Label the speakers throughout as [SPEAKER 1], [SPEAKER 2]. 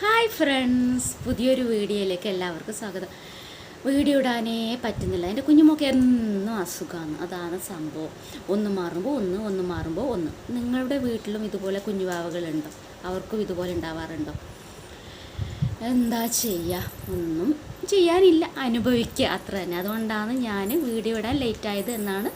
[SPEAKER 1] Hi friends പുതിയൊരു വീഡിയോയിലേക്ക് എല്ലാവർക്കും സ്വാഗതം. വീഡിയോ ഇടാനേ പറ്റുന്നില്ല. എന്റെ കുഞ്ഞുമൊക്കെ എന്നും അസുഖമാണ്. അതാണ് സംഭവം. ഒന്ന് മാറുമ്പോൾ ഒന്ന് ഒന്ന് മാറുമ്പോൾ ഒന്ന്. നിങ്ങളുടെ വീട്ടിലും ഇതുപോലെ കുഞ്ഞുവാവകളുണ്ടോ? അവർക്കും ഇതുപോലെ ഉണ്ടാവാറുണ്ടോ? എന്താ ചെയ്യുക ഒന്നും ചെയ്യാനില്ല. അനുഭവിക്കുക. അത്ര തന്നെ അതുകൊണ്ടാണ് ഞാൻ വീഡിയോ ഇടാൻ ലേറ്റായത് എന്നാണ്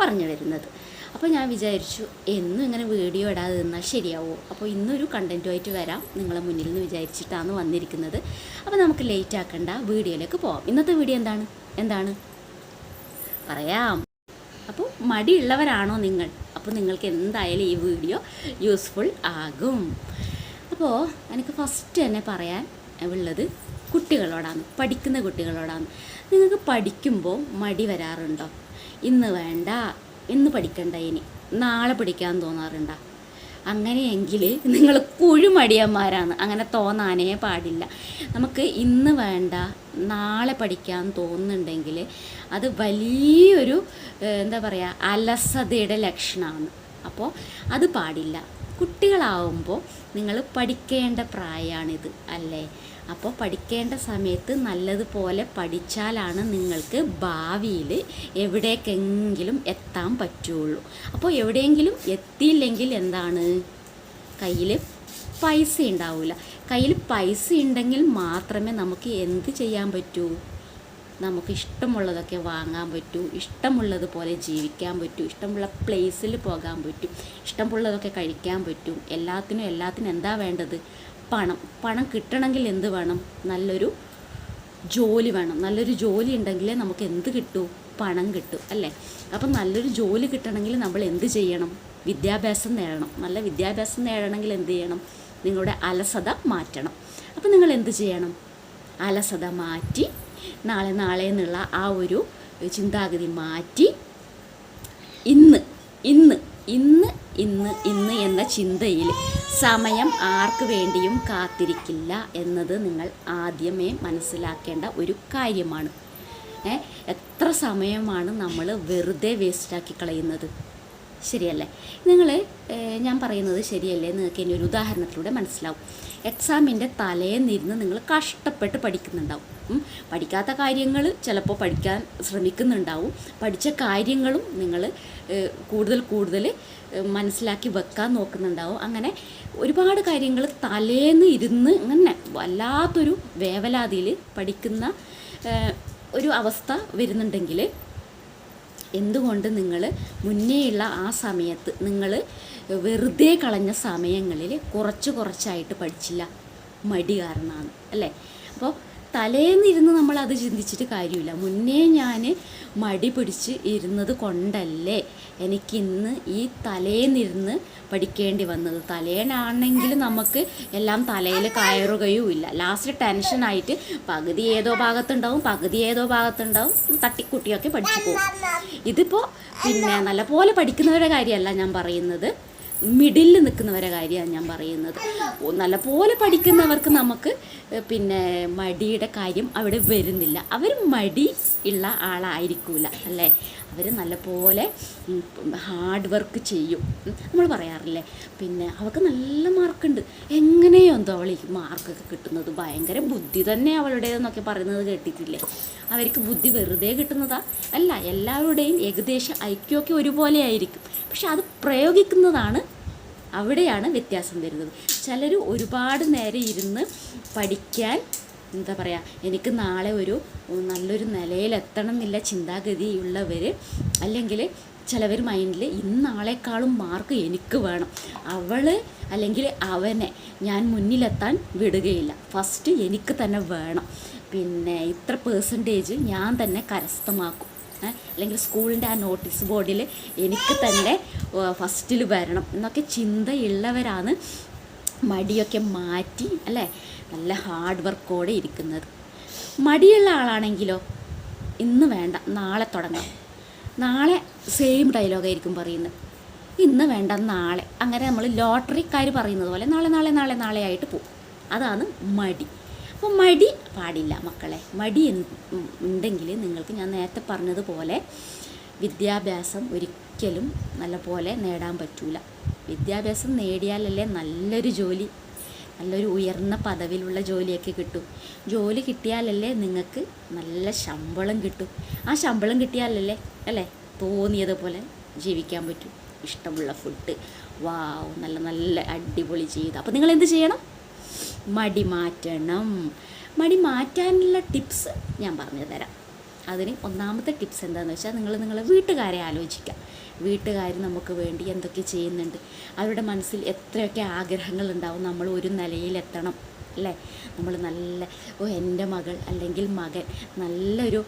[SPEAKER 1] പറഞ്ഞു വരുന്നത്. അപ്പോൾ ഞാൻ വിചാരിച്ചു എന്നും ഇങ്ങനെ വീഡിയോ ഇടാതെ നിന്നാൽ ശരിയാവുമോ അപ്പോൾ ഇന്നൊരു കണ്ടന്റുമായിട്ട് വരാം. നിങ്ങളെ മുന്നിൽ നിന്ന് വിചാരിച്ചിട്ടാണ് വന്നിരിക്കുന്നത്. അപ്പോൾ നമുക്ക് ലേറ്റ് ആക്കണ്ട വീഡിയോയിലേക്ക് പോവാം. ഇന്നത്തെ വീഡിയോ എന്താണ്? എന്താണ്? പറയാം. അപ്പോൾ മടിയുള്ളവരാണോ നിങ്ങൾ? അപ്പോൾ നിങ്ങൾക്ക് എന്തായാലും ഈ വീഡിയോ യൂസ്ഫുൾ ആകും. അപ്പോൾ എനിക്ക് ഫസ്റ്റ് തന്നെ പറയാൻ ഉള്ളത് കുട്ടികളോടാണ് പഠിക്കുന്ന കുട്ടികളോടാണ്. നിങ്ങൾക്ക് പഠിക്കുമ്പോൾ മടി വരാറുണ്ടോ? ഇന്ന് വേണ്ട. ഇന്ന് പഠിക്കണ്ട ഇനി. നാളെ പഠിക്കാൻ തോന്നാറുണ്ടോ. അങ്ങനെയെങ്കിൽ നിങ്ങൾ കുഴിമടിയന്മാരാണ്. അങ്ങനെ തോന്നാനേ പാടില്ല. നമുക്ക് ഇന്ന് വേണ്ട നാളെ പഠിക്കാൻ തോന്നുന്നുണ്ടെങ്കിൽ അത് വലിയൊരു എന്താ പറയുക അലസതയുടെ ലക്ഷണമാണ് അപ്പോൾ അത് പാടില്ല. കുട്ടികളാവുമ്പോൾ നിങ്ങൾ പഠിക്കേണ്ട പ്രായമാണിത് അല്ലേ? അപ്പോൾ പഠിക്കേണ്ട സമയത്ത് നല്ലതുപോലെ പഠിച്ചാലാണ് നിങ്ങൾക്ക് ഭാവിയിൽ എവിടേക്കെങ്കിലും എത്താൻ പറ്റുള്ളൂ. അപ്പോൾ എവിടെയെങ്കിലും എത്തിയില്ലെങ്കിൽ എന്താണ്? കയ്യിൽ പൈസ ഉണ്ടാവില്ല കയ്യിൽ പൈസ ഉണ്ടെങ്കിൽ മാത്രമേ നമുക്ക് എന്ത് ചെയ്യാൻ പറ്റൂ? നമുക്ക് ഇഷ്ടമുള്ളതൊക്കെ വാങ്ങാൻ പറ്റൂ. ഇഷ്ടമുള്ളതുപോലെ ജീവിക്കാൻ പറ്റൂ. ഇഷ്ടമുള്ള പ്ലേസിൽ പോകാൻ പറ്റും. ഇഷ്ടമുള്ളതൊക്കെ കഴിക്കാൻ പറ്റും. എല്ലാത്തിനും എല്ലാത്തിനും എന്താ വേണ്ടത്? പണം. പണം കിട്ടണമെങ്കിൽ എന്ത് വേണം? നല്ലൊരു ജോലി വേണം. നല്ലൊരു ജോലി ഉണ്ടെങ്കിലേ നമുക്ക് എന്ത് കിട്ടൂ? പണം കിട്ടും അല്ലേ? അപ്പം നല്ലൊരു ജോലി കിട്ടണമെങ്കിൽ നമ്മൾ എന്ത് ചെയ്യണം? വിദ്യാഭ്യാസം നേടണം. നല്ല വിദ്യാഭ്യാസം നേടണമെങ്കിൽ എന്ത് ചെയ്യണം? നിങ്ങളുടെ അലസത മാറ്റണം. അപ്പം നിങ്ങൾ എന്ത് ചെയ്യണം? അലസത മാറ്റി നാളെ നാളെ എന്നുള്ള ആ ഒരു ചിന്താഗതി മാറ്റി ഇന്ന് ഇന്ന് ഇന്ന് ഇന്ന് ഇന്ന് എന്ന ചിന്തയിൽ സമയം ആർക്ക് വേണ്ടിയും കാത്തിരിക്കില്ല എന്നത് നിങ്ങൾ ആദ്യമേ മനസ്സിലാക്കേണ്ട ഒരു കാര്യമാണ്. എത്ര സമയമാണ് നമ്മൾ വെറുതെ വേസ്റ്റാക്കി കളയുന്നത്? ശരിയല്ലേ? നിങ്ങൾ ഞാൻ പറയുന്നത് ശരിയല്ലേ? നിങ്ങൾക്ക് ഇനി ഒരു ഉദാഹരണത്തിലൂടെ മനസ്സിലാവും. എക്സാമിന്റെ തലേന്നിരുന്ന് നിങ്ങൾ കഷ്ടപ്പെട്ട് പഠിക്കുന്നുണ്ടാവും. പഠിക്കാത്ത കാര്യങ്ങൾ ചിലപ്പോൾ പഠിക്കാൻ ശ്രമിക്കുന്നുണ്ടാവും. പഠിച്ച കാര്യങ്ങളും നിങ്ങൾ കൂടുതൽ കൂടുതൽ മനസ്സിലാക്കി വെക്കാൻ നോക്കുന്നുണ്ടാവും. അങ്ങനെ ഒരുപാട് കാര്യങ്ങൾ തലേന്ന് ഇരുന്ന് ഇങ്ങനെ വല്ലാത്തൊരു വേവലാതിയിൽ പഠിക്കുന്ന ഒരു അവസ്ഥ വരുന്നുണ്ടെങ്കിൽ എന്തുകൊണ്ട് നിങ്ങൾ മുന്നേയുള്ള ആ സമയത്ത് നിങ്ങൾ വെറുതെ കളഞ്ഞ സമയങ്ങളിൽ കുറച്ച് കുറച്ചായിട്ട് പഠിച്ചില്ല? മടി കാരണമാണ് അല്ലേ? അപ്പോൾ തലേന്നിരുന്ന് നമ്മൾ അത് ചിന്തിച്ചിട്ട് കാര്യമില്ല. മുന്നേ ഞാൻ മടി പിടിച്ച് ഇരുന്നത് കൊണ്ടല്ലേ എനിക്കിന്ന് ഈ തലേന്നിരുന്ന് പഠിക്കേണ്ടി വന്നത്. തലേനാണെങ്കിൽ നമുക്ക് എല്ലാം തലയിൽ കയറുകയും ഇല്ല ലാസ്റ്റ് ടെൻഷനായിട്ട് പകുതി ഏതോ ഭാഗത്തുണ്ടാവും പകുതി ഏതോ ഭാഗത്തുണ്ടാവും തട്ടിക്കുട്ടിയൊക്കെ പഠിച്ചു പോകും. ഇതിപ്പോൾ പിന്നെ നല്ലപോലെ പഠിക്കുന്നവരുടെ കാര്യമല്ല ഞാൻ പറയുന്നത്. മിഡിലിൽ നിൽക്കുന്നവരെ കാര്യമാണ് ഞാൻ പറയുന്നത്. നല്ലപോലെ പഠിക്കുന്നവർക്ക് നമുക്ക് പിന്നെ മടിയുടെ കാര്യം അവിടെ വരുന്നില്ല. അവർ മടി ഉള്ള ആളായിരിക്കില്ല അല്ലേ? അവർ നല്ലപോലെ ഹാർഡ് വർക്ക് ചെയ്യും. നമ്മൾ പറയാറില്ലേ? പിന്നെ അവൾക്ക് നല്ല മാർക്കുണ്ട് എങ്ങനെയോ എന്തോ അവൾ മാർക്കൊക്കെ കിട്ടുന്നത്. ഭയങ്കര ബുദ്ധി തന്നെ അവളുടേതെന്നൊക്കെ പറയുന്നത് കേട്ടിട്ടില്ലേ? അവർക്ക് ബുദ്ധി വെറുതെ കിട്ടുന്നതാ? അല്ല എല്ലാവരുടെയും ഏകദേശം ഐക്യമൊക്കെ ഒരുപോലെ ആയിരിക്കും. പക്ഷെ അത് പ്രയോഗിക്കുന്നതാണ് അവിടെയാണ് വ്യത്യാസം വരുന്നത്. ചിലർ ഒരുപാട് നേരം ഇരുന്ന് പഠിക്കാൻ എന്താ പറയുക എനിക്ക് നാളെ ഒരു നല്ലൊരു നിലയിലെത്തണം എന്നില്ല ചിന്താഗതിയുള്ളവർ അല്ലെങ്കിൽ ചിലവർ മൈൻഡിൽ ഇന്നാളെക്കാളും മാർക്ക് എനിക്ക് വേണം. അവൾ അല്ലെങ്കിൽ അവനെ ഞാൻ മുന്നിലെത്താൻ വിടുകയില്ല. ഫസ്റ്റ് എനിക്ക് തന്നെ വേണം. പിന്നെ ഇത്ര പേഴ്സന്റേജ് ഞാൻ തന്നെ കരസ്ഥമാക്കും. അല്ലെങ്കിൽ സ്കൂളിന്റെ ആ നോട്ടീസ് ബോർഡിൽ എനിക്ക് തന്നെ ഫസ്റ്റിൽ വരണം എന്നൊക്കെ ചിന്തയുള്ളവരാണ്. മടിയൊക്കെ മാറ്റി അല്ലേ? നല്ല ഹാർഡ് വർക്കോടെ ഇരിക്കുന്നത്. മടിയുള്ള ആളാണെങ്കിലോ ഇന്ന് വേണ്ട നാളെ തുടങ്ങാം നാളെ സെയിം ഡയലോഗായിരിക്കും പറയുന്നത്. ഇന്ന് വേണ്ട നാളെ. അങ്ങനെ നമ്മൾ ലോട്ടറിക്കാർ പറയുന്നത് പോലെ നാളെ നാളെ നാളെ നാളെ ആയിട്ട് പോകും അതാണ് മടി. അപ്പോൾ മടി പാടില്ല മക്കളെ. മടി ഉണ്ടെങ്കിൽ നിങ്ങൾക്ക് ഞാൻ നേരത്തെ പറഞ്ഞതുപോലെ വിദ്യാഭ്യാസം ഒരിക്കലും നല്ലപോലെ നേടാൻ പറ്റൂല. വിദ്യാഭ്യാസം നേടിയാലല്ലേ നല്ലൊരു ജോലി നല്ലൊരു ഉയർന്ന പദവിയിലുള്ള ജോലിയൊക്കെ കിട്ടും. ജോലി കിട്ടിയാലല്ലേ നിങ്ങൾക്ക് നല്ല ശമ്പളം കിട്ടും. ആ ശമ്പളം കിട്ടിയാലല്ലേ അല്ലേ തോന്നിയതുപോലെ ജീവിക്കാൻ പറ്റും. ഇഷ്ടമുള്ള ഫുഡ് വാവ് നല്ല നല്ല അടിപൊളി ചെയ്ത്. അപ്പോൾ നിങ്ങൾ എന്ത് ചെയ്യണം? മടി മാറ്റണം. മടി മാറ്റാനുള്ള ടിപ്സ് ഞാൻ പറഞ്ഞു തരാം. അതിന് ഒന്നാമത്തെ ടിപ്സ് എന്താണെന്ന് വെച്ചാൽ നിങ്ങൾ നിങ്ങളെ വീട്ടുകാരെ ആലോചിക്കുക. വീട്ടുകാർ നമുക്ക് വേണ്ടി എന്തൊക്കെ ചെയ്യുന്നുണ്ട്. അവരുടെ മനസ്സിൽ എത്രയൊക്കെ ആഗ്രഹങ്ങളുണ്ടാവും നമ്മൾ ഒരു നിലയിലെത്തണം. അല്ലേ? നമ്മൾ നല്ല ഓ എന്റെ മകൾ അല്ലെങ്കിൽ മകൻ നല്ലൊരു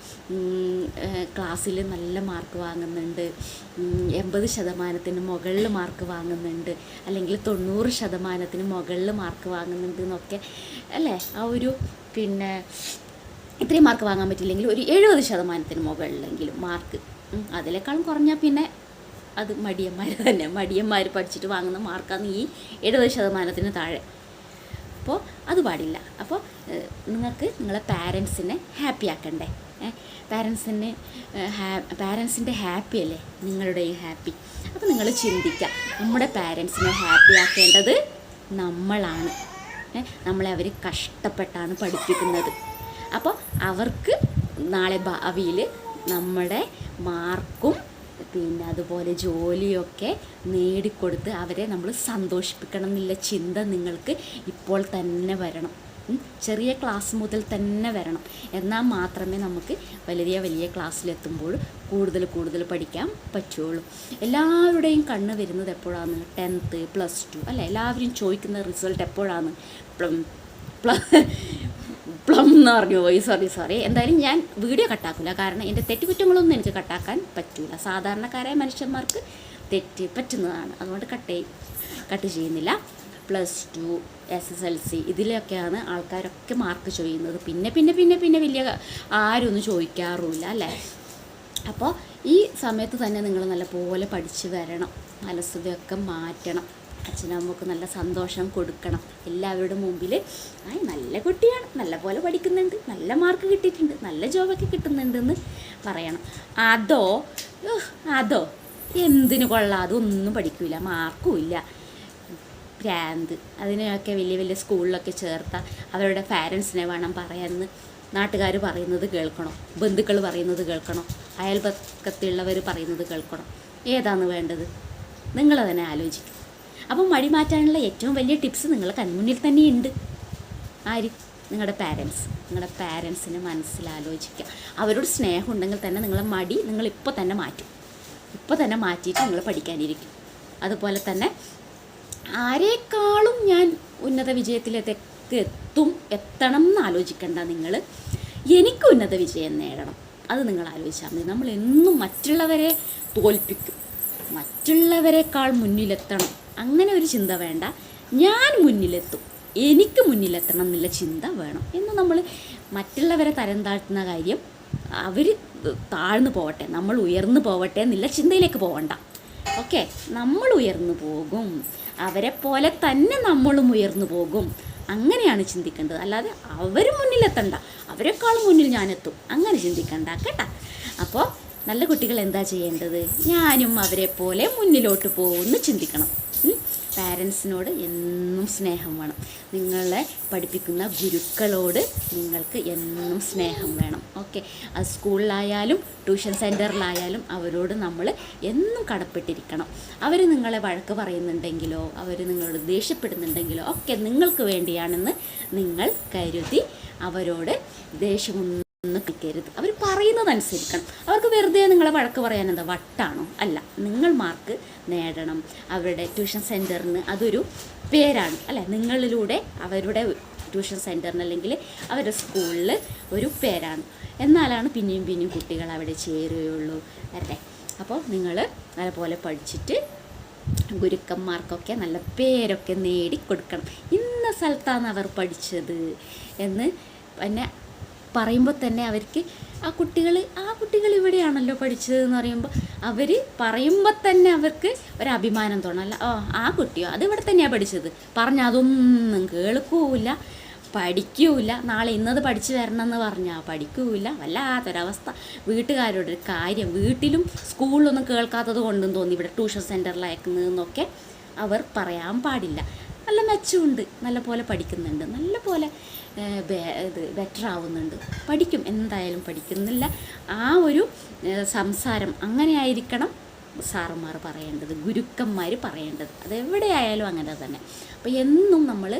[SPEAKER 1] ക്ലാസ്സിൽ നല്ല മാർക്ക് വാങ്ങുന്നുണ്ട്. എൺപത് ശതമാനത്തിന് മുകളിൽ മാർക്ക് വാങ്ങുന്നുണ്ട്. അല്ലെങ്കിൽ തൊണ്ണൂറ് ശതമാനത്തിന് മുകളിൽ മാർക്ക് വാങ്ങുന്നുണ്ട് എന്നൊക്കെ അല്ലേ? ആ ഒരു പിന്നെ ഇത്രയും മാർക്ക് വാങ്ങാൻ പറ്റില്ലെങ്കിൽ ഒരു എഴുപത് ശതമാനത്തിന് മുകളിലെങ്കിലും മാർക്ക്. അതിലേക്കാളും കുറഞ്ഞാൽ പിന്നെ അത് മടിയന്മാർ തന്നെ. മടിയന്മാർ പഠിച്ചിട്ട് വാങ്ങുന്ന മാർക്കാണ് ഈ എഴുപത് ശതമാനത്തിന് താഴെ. അപ്പോൾ അത് പാടില്ല. അപ്പോൾ നിങ്ങൾക്ക് നിങ്ങളെ പാരൻസിനെ ഹാപ്പി ആക്കണ്ടേ? പാരൻസിന് പാരൻസിന്റെ ഹാപ്പി അല്ലേ? നിങ്ങളുടെയും ഹാപ്പി. അപ്പോൾ നിങ്ങൾ ചിന്തിക്കുക നമ്മുടെ പാരൻസിനെ ഹാപ്പി ആക്കേണ്ടത് നമ്മളാണ്. നമ്മളെ അവർ കഷ്ടപ്പെട്ടാണ് പഠിപ്പിക്കുന്നത്. അപ്പോൾ അവർക്ക് നാളെ ഭാവിയിൽ നമ്മുടെ മാർക്കും പിന്നെ അതുപോലെ ജോലിയൊക്കെ നേടിക്കൊടുത്ത് അവരെ നമ്മൾ സന്തോഷിപ്പിക്കണം എന്നുള്ള ചിന്ത നിങ്ങൾക്ക് ഇപ്പോൾ തന്നെ വരണം. ചെറിയ ക്ലാസ് മുതൽ തന്നെ വരണം. എന്നാൽ മാത്രമേ നമുക്ക് വലിയ വലിയ ക്ലാസ്സിലെത്തുമ്പോൾ കൂടുതൽ കൂടുതൽ പഠിക്കാൻ പറ്റുള്ളൂ. എല്ലാവരുടെയും കണ്ണ് വരുന്നത് എപ്പോഴാണ്? Tenth plus two. അല്ല? എല്ലാവരും ചോദിക്കുന്ന റിസൾട്ട് എപ്പോഴാണ്? പ്ലം എന്ന് പറഞ്ഞു പോയി. സോറി സോറി എന്തായാലും ഞാൻ വീഡിയോ കട്ടാക്കില്ല കാരണം എന്റെ തെറ്റുകുറ്റങ്ങളൊന്നും എനിക്ക് കട്ടാക്കാൻ പറ്റില്ല സാധാരണക്കാരായ മനുഷ്യന്മാർക്ക് തെറ്റ് പറ്റുന്നതാണ്. അതുകൊണ്ട് കട്ട് കട്ട് ചെയ്യുന്നില്ല. Plus two S S L C ഇതിലൊക്കെയാണ് ആൾക്കാരൊക്കെ മാർക്ക് ചെയ്യുന്നത്. പിന്നെ പിന്നെ പിന്നെ പിന്നെ വലിയ ആരും ഒന്നും ചോദിക്കാറുമില്ല അല്ലേ? അപ്പോൾ ഈ സമയത്ത് തന്നെ നിങ്ങൾ നല്ലപോലെ പഠിച്ച് വരണം. അലസതയൊക്കെ മാറ്റണം. അച്ഛനമ്മക്ക് നല്ല സന്തോഷം കൊടുക്കണം. എല്ലാവരുടെ മുമ്പിൽ ആയി നല്ല കുട്ടിയാണ്. നല്ല പോലെ പഠിക്കുന്നുണ്ട്. നല്ല മാർക്ക് കിട്ടിയിട്ടുണ്ട്. നല്ല ജോബൊക്കെ കിട്ടുന്നുണ്ടെന്ന് പറയണം. അതോ അതോ എന്തിനു കൊള്ളാം? അതൊന്നും പഠിക്കില്ല മാർക്കും ഇല്ല. ഭ്രാന്ത് അതിനെയൊക്കെ വലിയ വലിയ സ്കൂളിലൊക്കെ ചേർത്ത അവരുടെ പാരൻസിനെ വേണം പറയാമെന്ന് നാട്ടുകാർ പറയുന്നത് കേൾക്കണം. ബന്ധുക്കൾ പറയുന്നത് കേൾക്കണം. അയൽപക്കത്തുള്ളവർ പറയുന്നത് കേൾക്കണം. ഏതാണ് വേണ്ടത്? നിങ്ങൾ തന്നെ ആലോചിക്കും. അപ്പം മടി മാറ്റാനുള്ള ഏറ്റവും വലിയ ടിപ്സ് നിങ്ങളെ കൺമുന്നിൽ തന്നെയുണ്ട്. ആര്? നിങ്ങളുടെ പാരൻസ് നിങ്ങളുടെ പാരൻസിനെ മനസ്സിലാലോചിക്കുക അവരോട് സ്നേഹം ഉണ്ടെങ്കിൽ തന്നെ നിങ്ങളെ മടി നിങ്ങൾ ഇപ്പോൾ തന്നെ മാറ്റും. ഇപ്പോൾ തന്നെ മാറ്റിയിട്ട് നിങ്ങൾ പഠിക്കാനിരിക്കും. അതുപോലെ തന്നെ ആരേക്കാളും ഞാൻ ഉന്നത വിജയത്തിലേക്ക് എത്തും എത്തണം എന്ന് ആലോചിക്കേണ്ട നിങ്ങൾ എനിക്ക് ഉന്നത വിജയം നേടണം. അത് നിങ്ങൾ ആലോചിച്ചാൽ മതി. നമ്മൾ എന്നും മറ്റുള്ളവരെ തോൽപ്പിക്കും. മറ്റുള്ളവരെക്കാൾ മുന്നിലെത്തണം. അങ്ങനെ ഒരു ചിന്ത വേണ്ട. ഞാൻ മുന്നിലെത്തും. എനിക്ക് മുന്നിലെത്തണം എന്നുള്ള ചിന്ത വേണം. എന്ന് നമ്മൾ മറ്റുള്ളവരെ തരം താഴ്ത്തുന്ന കാര്യം അവർ താഴ്ന്നു പോവട്ടെ നമ്മൾ ഉയർന്നു പോവട്ടെ എന്നുള്ള ചിന്തയിലേക്ക് പോകണ്ട ഓക്കെ? നമ്മൾ ഉയർന്നു പോകും. അവരെ പോലെ തന്നെ നമ്മളും ഉയർന്നു പോകും. അങ്ങനെയാണ് ചിന്തിക്കേണ്ടത്. അല്ലാതെ അവർ മുന്നിലെത്തണ്ട. അവരെക്കാളും മുന്നിൽ ഞാനെത്തും. അങ്ങനെ ചിന്തിക്കണ്ട കേട്ടാ. അപ്പോൾ നല്ല കുട്ടികൾ എന്താ ചെയ്യേണ്ടത്? ഞാനും അവരെ പോലെ മുന്നിലോട്ട് പോകുമെന്ന് ചിന്തിക്കണം. പാരൻസിനോട് എന്നും സ്നേഹം വേണം. നിങ്ങളെ പഠിപ്പിക്കുന്ന ഗുരുക്കളോട് നിങ്ങൾക്ക് എന്നും സ്നേഹം വേണം. ഓക്കെ. അത് സ്കൂളിലായാലും ട്യൂഷൻ സെന്ററിലായാലും അവരോട് നമ്മൾ എന്നും കടപ്പെട്ടിരിക്കണം. അവർ നിങ്ങളെ വഴക്ക് പറയുന്നുണ്ടെങ്കിലോ അവർ നിങ്ങളോട് ദേഷ്യപ്പെടുന്നുണ്ടെങ്കിലോ ഒക്കെ നിങ്ങൾക്ക് വേണ്ടിയാണെന്ന് നിങ്ങൾ കരുതി അവരോട് ദേഷ്യമൊന്നും ഒന്നും കിട്ടരുത്. അവർ പറയുന്നത് അനുസരിക്കണം അവർക്ക് വെറുതെ നിങ്ങളെ വഴക്ക് പറയാൻ എന്താ? വട്ടാണോ? അല്ല നിങ്ങൾ മാർക്ക് നേടണം. അവരുടെ ട്യൂഷൻ സെന്ററിന് അതൊരു പേരാണ്. അല്ലേ നിങ്ങളിലൂടെ അവരുടെ ട്യൂഷൻ സെന്ററിന് അല്ലെങ്കിൽ അവരുടെ സ്കൂളിൽ ഒരു പേരാണ്. എന്നാലാണ് പിന്നെയും പിന്നെയും കുട്ടികൾ അവിടെ ചേരുകയുള്ളൂ. അല്ലേ? അപ്പോൾ നിങ്ങൾ നല്ലപോലെ പഠിച്ചിട്ട് ഗുരുക്കന്മാർക്കൊക്കെ നല്ല പേരൊക്കെ നേടി കൊടുക്കണം. ഇന്ന സ്ഥലത്താണ് അവർ പഠിച്ചത് എന്ന് പിന്നെ പറയുമ്പോൾ തന്നെ അവർക്ക് ആ കുട്ടികൾ ആ കുട്ടികൾ ഇവിടെയാണല്ലോ പഠിച്ചത് എന്ന് പറയുമ്പോൾ അവർ പറയുമ്പോൾ തന്നെ അവർക്ക് ഒരു അഭിമാനം തോന്നല്ല ഓ ആ കുട്ടിയോ അത് ഇവിടെ തന്നെയാണ് പഠിച്ചത്. പറഞ്ഞാൽ അതൊന്നും കേൾക്കൂല പഠിക്കൂല നാളെ ഇന്നത് പഠിച്ചു വരണം എന്ന് പറഞ്ഞാൽ പഠിക്കൂല വല്ലാത്തൊരവസ്ഥ. വീട്ടുകാരുടെ ഒരു കാര്യം വീട്ടിലും സ്കൂളിലൊന്നും കേൾക്കാത്തത് കൊണ്ടും തോന്നി ഇവിടെ ട്യൂഷൻ സെന്ററിൽ അയക്കുന്നതെന്നൊക്കെ അവർ പറയാൻ പാടില്ല. നല്ല മെച്ചമുണ്ട് നല്ല പോലെ പഠിക്കുന്നുണ്ട് നല്ല പോലെ ഇത് ബെറ്റർ ആവുന്നുണ്ട് പഠിക്കും. എന്തായാലും പഠിക്കുന്നില്ല. ആ ഒരു സംസാരം അങ്ങനെ ആയിരിക്കണം സാറന്മാർ പറയേണ്ടത് ഗുരുക്കന്മാർ പറയേണ്ടത്. അതെവിടെയായാലും അങ്ങനെ തന്നെ. അപ്പോൾ എന്നും നമ്മൾ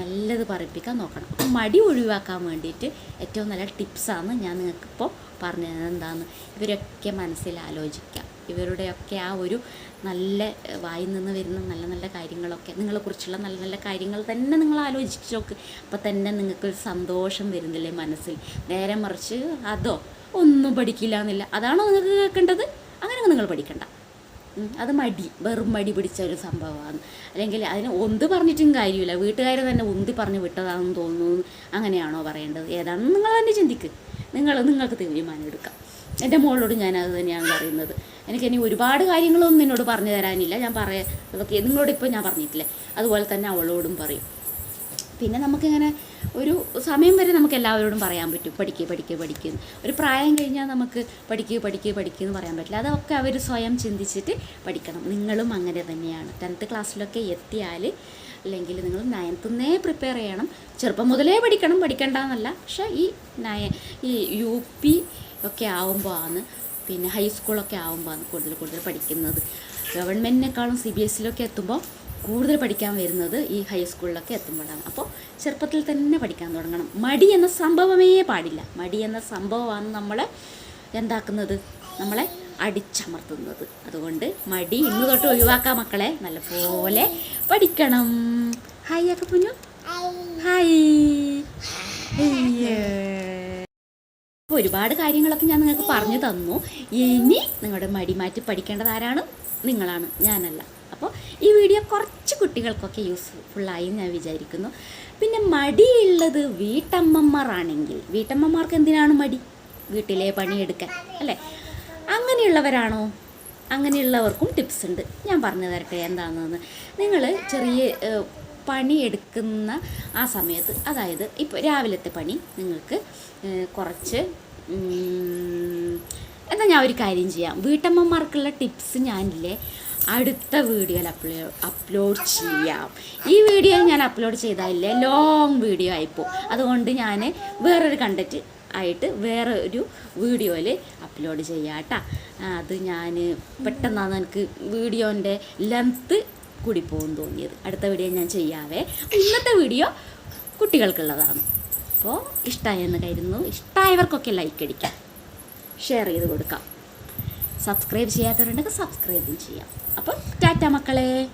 [SPEAKER 1] നല്ലത് പറയിപ്പിക്കാൻ നോക്കണം. അപ്പം മടി ഒഴിവാക്കാൻ വേണ്ടിയിട്ട് ഏറ്റവും നല്ല ടിപ്സാണ് ഞാൻ നിങ്ങൾക്കിപ്പോൾ പറഞ്ഞു എന്താണെന്ന് ഇവരൊക്കെ മനസ്സിൽ ആലോചിക്കാം ഇവരുടെയൊക്കെ ആ ഒരു നല്ല വായിൽ നിന്ന് വരുന്ന നല്ല നല്ല കാര്യങ്ങളൊക്കെ നിങ്ങളെക്കുറിച്ചുള്ള നല്ല നല്ല കാര്യങ്ങൾ തന്നെ നിങ്ങൾ ആലോചിച്ച് നോക്ക്. അപ്പോൾ തന്നെ നിങ്ങൾക്കൊരു സന്തോഷം വരുന്നില്ലേ മനസ്സിൽ. നേരെ മറിച്ച് അതോ ഒന്നും പഠിക്കില്ല എന്നില്ല അതാണോ നിങ്ങൾക്ക് കേൾക്കേണ്ടത്? അങ്ങനെ നിങ്ങൾ പഠിക്കണ്ട. അത് മടി വെറും മടി പിടിച്ച ഒരു സംഭവമാണ്. അല്ലെങ്കിൽ അതിന് ഒന്ത് പറഞ്ഞിട്ടും കാര്യമില്ല. വീട്ടുകാർ തന്നെ ഒന്തി പറഞ്ഞ് വിട്ടതാണെന്ന് തോന്നുന്നു. അങ്ങനെയാണോ പറയേണ്ടത്? ഏതാണെന്ന് നിങ്ങൾ തന്നെ ചിന്തിക്ക്. നിങ്ങൾ നിങ്ങൾക്ക് തീരുമാനം എടുക്കാം. എന്റെ മോളോട് ഞാൻ അത് തന്നെയാണ് പറയുന്നത്. എനിക്ക് ഇനി ഒരുപാട് കാര്യങ്ങളൊന്നും എന്നോട് പറഞ്ഞു തരാനില്ല. ഞാൻ പറയാം ഓക്കെ നിങ്ങളോട് ഇപ്പോൾ ഞാൻ പറഞ്ഞിട്ടില്ലേ? അതുപോലെ തന്നെ അവളോടും പറയും. പിന്നെ നമുക്കിങ്ങനെ ഒരു സമയം വരെ നമുക്ക് എല്ലാവരോടും പറയാൻ പറ്റും. പഠിക്കുക പഠിക്കുക പഠിക്കുന്നു ഒരു പ്രായം കഴിഞ്ഞാൽ നമുക്ക് പഠിക്കുക പഠിക്കുക പഠിക്കുക എന്ന് പറയാൻ പറ്റില്ല. അതൊക്കെ അവർ സ്വയം ചിന്തിച്ചിട്ട് പഠിക്കണം. നിങ്ങളും അങ്ങനെ തന്നെയാണ്. ടെൻത്ത് ക്ലാസ്സിലൊക്കെ എത്തിയാൽ അല്ലെങ്കിൽ നിങ്ങൾ നയൻത്തുനിന്നേ പ്രിപ്പയർ ചെയ്യണം. ചെറുപ്പം മുതലേ പഠിക്കണം. പഠിക്കണ്ടെന്നല്ല. പക്ഷേ ഈ നയ ഈ യു പി ഒക്കെ ആവുമ്പോൾ ആണ് പിന്നെ ഹൈസ്കൂളൊക്കെ ആകുമ്പോൾ കൂടുതൽ കൂടുതൽ പഠിക്കുന്നത്. ഗവൺമെന്റിനേക്കാളും സി ബി എസ് സിയിലൊക്കെ എത്തുമ്പോൾ കൂടുതൽ പഠിക്കാൻ വരുന്നത് ഈ ഹൈസ്കൂളിലൊക്കെ എത്തുമ്പോഴാണ്. അപ്പോൾ ചെറുപ്പത്തിൽ തന്നെ പഠിക്കാൻ തുടങ്ങണം. മടി എന്ന സംഭവമേ പാടില്ല. മടി എന്ന സംഭവമാണ് നമ്മളെ എന്താക്കുന്നത്? നമ്മളെ അടിച്ചമർത്തുന്നത്. അതുകൊണ്ട് മടി ഇന്ന് തൊട്ട് ഒഴിവാക്കാം മക്കളെ. നല്ലപോലെ പഠിക്കണം. ഹായ് ഒക്കെ പുഞ്ഞു ഹായ് അപ്പോൾ ഒരുപാട് കാര്യങ്ങളൊക്കെ ഞാൻ നിങ്ങൾക്ക് പറഞ്ഞു തന്നു. ഇനി നിങ്ങളുടെ മടി മാറ്റി പഠിക്കേണ്ടത് ആരാണ്? നിങ്ങളാണ്. ഞാനല്ല. അപ്പോൾ ഈ വീഡിയോ കുറച്ച് കുട്ടികൾക്കൊക്കെ യൂസ്ഫുള്ളായി ഞാൻ വിചാരിക്കുന്നു. പിന്നെ മടിയുള്ളത് വീട്ടമ്മമാരാണെങ്കിൽ. വീട്ടമ്മമാർക്ക് എന്തിനാണ് മടി? വീട്ടിലെ പണിയെടുക്കാൻ. അല്ലേ? അങ്ങനെയുള്ളവരാണോ? അങ്ങനെയുള്ളവർക്കും ടിപ്സ് ഉണ്ട്. ഞാൻ പറഞ്ഞു തരട്ടെ എന്താണെന്ന്. നിങ്ങൾ ചെറിയ പണിയെടുക്കുന്ന ആ സമയത്ത് അതായത് ഇപ്പോൾ രാവിലത്തെ പണി നിങ്ങൾക്ക് കുറച്ച് എന്നാൽ ഞാൻ ഒരു കാര്യം ചെയ്യാം. വീട്ടമ്മമാർക്കുള്ള ടിപ്സ് ഞാനില്ലേ അടുത്ത വീഡിയോയിൽ അപ്ലോ അപ്ലോഡ് ചെയ്യാം. ഈ വീഡിയോ ഞാൻ അപ്ലോഡ് ചെയ്താലേ ലോങ് വീഡിയോ ആയിപ്പോൾ അതുകൊണ്ട് ഞാൻ വേറൊരു കണ്ടന്റ് ആയിട്ട് വേറെ ഒരു വീഡിയോയിൽ അപ്ലോഡ് ചെയ്യാം കേട്ടോ അത് ഞാൻ പെട്ടെന്നാണ് എനിക്ക് വീഡിയോന്റെ ലെങ്ത്ത് കൂടി പോകും തോന്നിയത്. അടുത്ത വീഡിയോ ഞാൻ ചെയ്യാവേ. ഇന്നത്തെ വീഡിയോ കുട്ടികൾക്കുള്ളതാണ്. അപ്പോൾ ഇഷ്ടമായെന്ന് കരുതുന്നു. ഇഷ്ടമായവർക്കൊക്കെ ലൈക്ക് അടിക്കാം. ഷെയർ ചെയ്ത് കൊടുക്കാം. സബ്സ്ക്രൈബ് ചെയ്യാത്തവരുണ്ടെങ്കിൽ സബ്സ്ക്രൈബും ചെയ്യാം. അപ്പോൾ ടാറ്റ മക്കളെ.